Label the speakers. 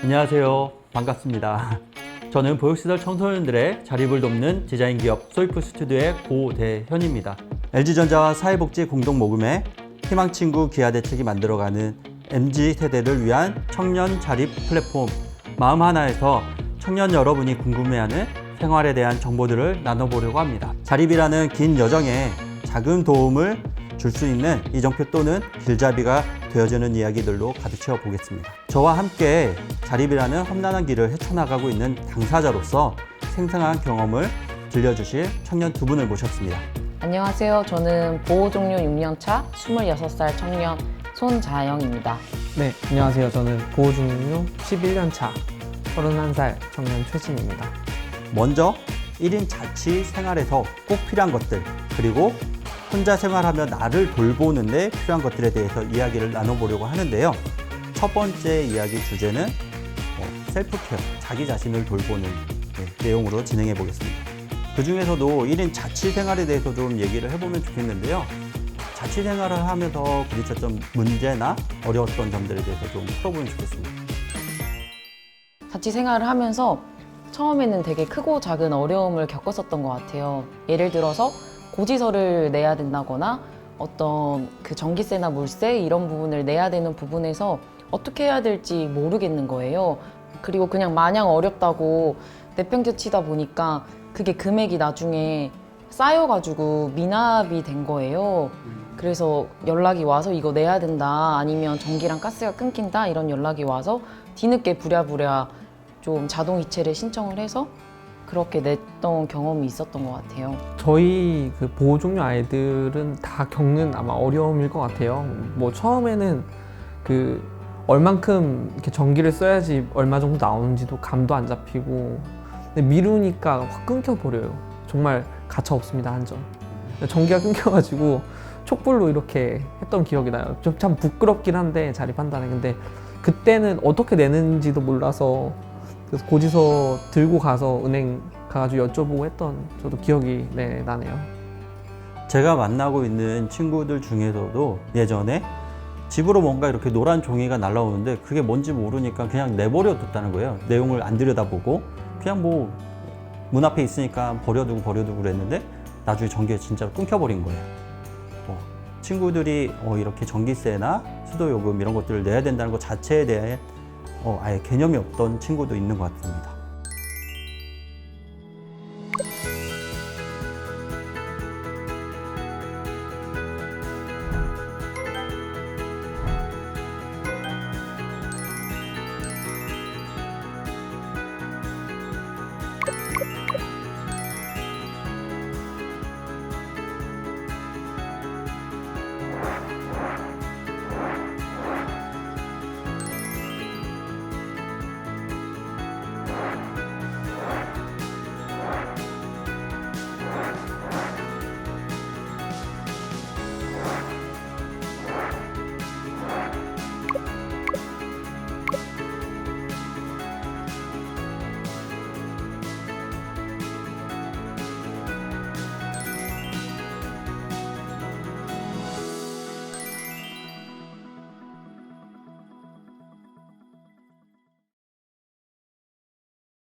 Speaker 1: 안녕하세요. 반갑습니다. 저는 보육시설 청소년들의 자립을 돕는 디자인 기업 소이프 스튜디오의 고대현입니다. LG전자와 사회복지 공동 모금회 희망친구 기아 대책이 만들어가는 MZ 세대를 위한 청년 자립 플랫폼 마음 하나에서 청년 여러분이 궁금해하는 생활에 대한 정보들을 나눠보려고 합니다. 자립이라는 긴 여정에 작은 도움을 줄 수 있는 이정표 또는 길잡이가 되어주는 이야기들로 가득 채워 보겠습니다. 저와 함께 자립이라는 험난한 길을 헤쳐나가고 있는 당사자로서 생생한 경험을 들려주실 청년 두 분을 모셨습니다.
Speaker 2: 안녕하세요. 저는 보호 종료 6년차 26살 청년 손자영입니다.
Speaker 3: 네, 안녕하세요. 저는 보호중료 11년 차 31살 청년 최진입니다.
Speaker 1: 먼저 1인 자취 생활에서 꼭 필요한 것들 그리고 혼자 생활하며 나를 돌보는데 필요한 것들에 대해서 이야기를 나눠보려고 하는데요. 첫 번째 이야기 주제는 어, 셀프케어, 자기 자신을 돌보는 네, 내용으로 진행해 보겠습니다. 그 중에서도 1인 자취 생활에 대해서 좀 얘기를 해보면 좋겠는데요. 자취 생활을 하면서 부딪혔던 문제나 어려웠던 점들에 대해서 좀 풀어보면 좋겠습니다.
Speaker 2: 자취 생활을 하면서 처음에는 되게 크고 작은 어려움을 겪었었던 것 같아요. 예를 들어서 고지서를 내야 된다거나 어떤 그 전기세나 물세 이런 부분을 내야 되는 부분에서 어떻게 해야 될지 모르겠는 거예요. 그리고 그냥 마냥 어렵다고 내팽개치다 보니까 그게 금액이 나중에 쌓여가지고 미납이 된 거예요. 그래서 연락이 와서 이거 내야 된다 아니면 전기랑 가스가 끊긴다 이런 연락이 와서 뒤늦게 부랴부랴 좀 자동 이체를 신청을 해서 그렇게 냈던 경험이 있었던 것 같아요.
Speaker 3: 저희 그 보호 종료 아이들은 다 겪는 아마 어려움일 것 같아요. 뭐 처음에는 그 얼만큼 이렇게 전기를 써야지 얼마 정도 나오는지도 감도 안 잡히고 근데 미루니까 확 끊겨 버려요. 정말 가차 없습니다 한 점. 전기가 끊겨가지고 촛불로 이렇게 했던 기억이 나요. 좀 참 부끄럽긴 한데 자립한다는 게. 근데 그때는 어떻게 내는지도 몰라서 그래서 고지서 들고 가서 은행 가가지고 여쭤보고 했던 저도 기억이 네, 나네요.
Speaker 1: 제가 만나고 있는 친구들 중에서도 예전에 집으로 뭔가 이렇게 노란 종이가 날라오는데 그게 뭔지 모르니까 그냥 내버려 뒀다는 거예요. 내용을 안 들여다보고 그냥 뭐 문 앞에 있으니까 버려두고 버려두고 그랬는데 나중에 전기가 진짜 끊겨버린 거예요. 어, 친구들이 어, 이렇게 전기세나 수도요금 이런 것들을 내야 된다는 것 자체에 대해 어, 아예 개념이 없던 친구도 있는 것 같습니다.